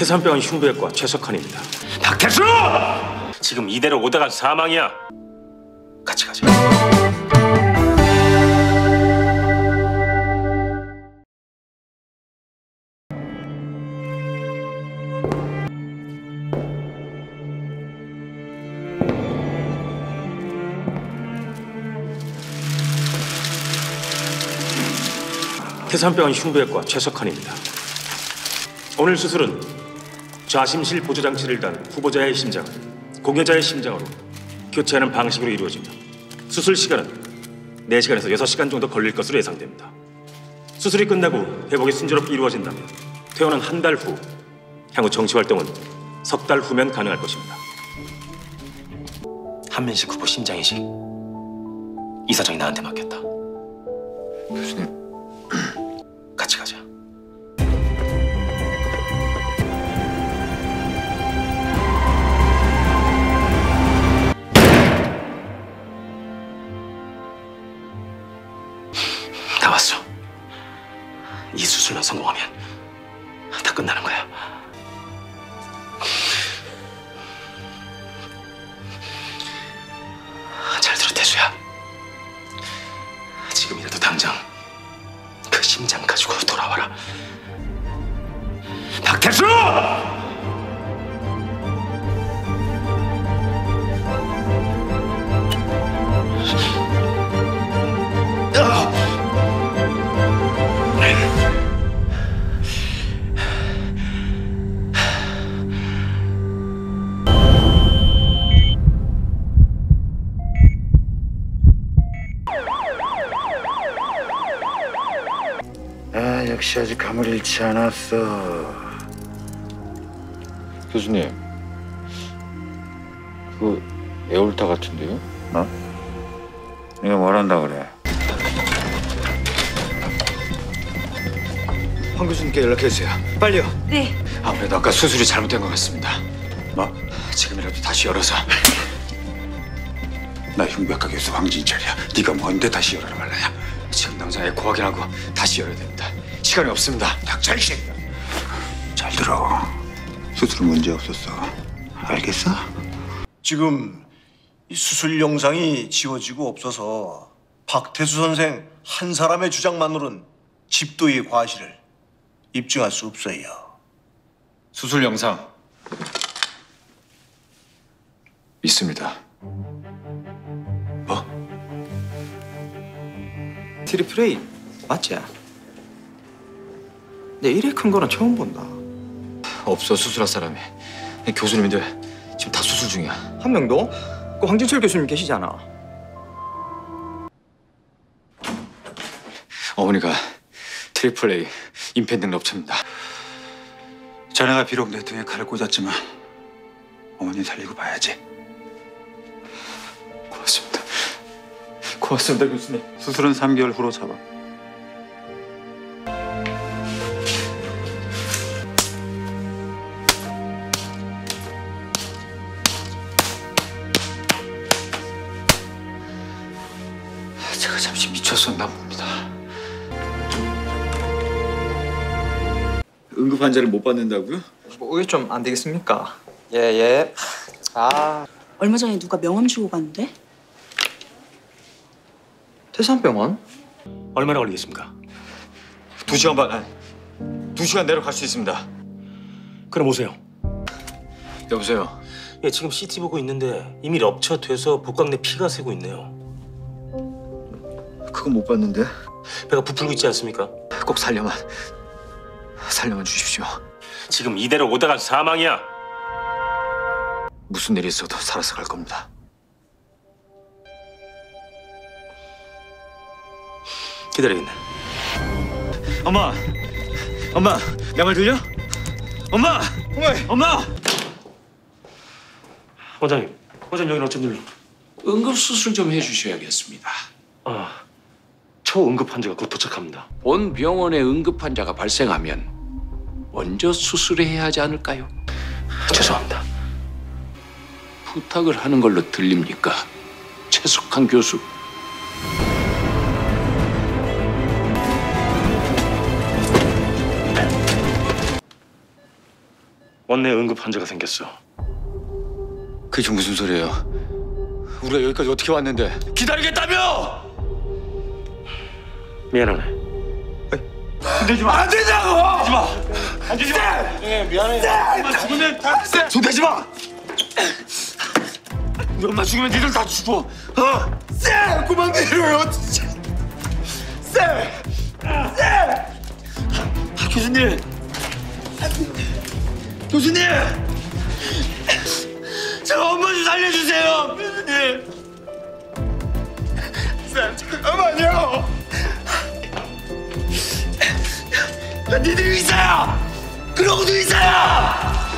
태산병원 흉부외과 최석환입니다. 박태수! 지금 이대로 오다가 사망이야. 같이 가자. 태산병원 흉부외과 최석환입니다. 오늘 수술은 좌심실 보조 장치를 단 후보자의 심장을 공여자의 심장으로 교체하는 방식으로 이루어집니다. 수술 시간은 4시간에서 6시간 정도 걸릴 것으로 예상됩니다. 수술이 끝나고 회복이 순조롭게 이루어진다면 퇴원은 한 달 후, 향후 정치 활동은 석 달 후면 가능할 것입니다. 한민식 후보 심장이식 이 사장이 나한테 맡겼다. 교수님, 이 수술만 성공하면 다 끝나는 거야. 잘 들어, 태수야. 역시 아직 감을 잃지 않았어 교수님. 그 에올타 같은데요? 어? 네가 뭘 한다 그래 황 교수님께 연락해주세요. 빨리요. 네. 아무래도 아까 수술이 잘못된 것 같습니다. 뭐? 지금이라도 다시 열어서 나 흉부외과 교수 황진철이야 네가 뭔데 다시 열어라 말라야 지금 당장 에코 확인하고 다시 열어야 됩니다. 시간이 없습니다. 이 새끼야 잘 들어 수술 문제 없었어 알겠어? 지금 이 수술 영상이 지워지고 없어서 박태수 선생 한 사람의 주장만으로는 집도의 과실을 입증할 수 없어요. 수술 영상 있습니다. 뭐? 트리플 A 맞지? 내 이래 큰 거는 처음 본다. 없어 수술할 사람이. 교수님들 지금 다 수술 중이야. 한 명도? 그 황진철 교수님 계시잖아. 어머니가 트리플 A 임팬딩 업체입니다. 자네가 비록 내 등에 칼을 꽂았지만 어머니 살리고 봐야지 고맙습니다. 고맙습니다 교수님. 수술은 3개월 후로 잡아 잠시 미쳤었나 봅니다. 응급 환자를 못 받는다고요? 뭐 이게 좀 안 되겠습니까? 예 예. 아 얼마 전에 누가 명함 주고 갔는데? 태산병원? 얼마나 걸리겠습니까? 두 시간 반, 아니, 두 시간 내로 갈 수 있습니다. 그럼 오세요. 여보세요. 예, 지금 CT 보고 있는데 이미 럽처돼서 복강 내 피가 새고 있네요. 그건 못 봤는데. 배가 부풀고 있지 않습니까? 꼭 살려만, 살려만 주십시오. 지금 이대로 오다가 사망이야. 무슨 일이 있어도 살아서 갈 겁니다. 기다리겠네. 엄마, 엄마, 내 말 들려? 엄마, 엄마. 원장님, 원장님 여기는 어쩐 일로? 응급 수술 좀 해주셔야겠습니다. 아, 초응급 환자가 곧 도착합니다. 본 병원에 응급 환자가 발생하면 먼저 수술해야 하지 않을까요? 죄송합니다. 부탁을 하는 걸로 들립니까? 최숙한 교수. 원내 응급 환자가 생겼어. 그게 무슨 소리예요? 우리가 여기까지 어떻게 왔는데? 기다리겠다며! 미안하네. 안 된다고! 하지 마! 안 되지 마! 예, 미안해. 엄마 죽으면 다손 대지 마! 우리 엄마 죽으면 니들 다 죽어. 어? 쌤! 그만 내려요, 진짜. 쌤! 쌤! 아, 교수님! 교수님! 제가 엄마 좀 살려주세요, 교수님! 쌤, 잠깐만요! 아, 니들 의사야! 그러고도 의사야!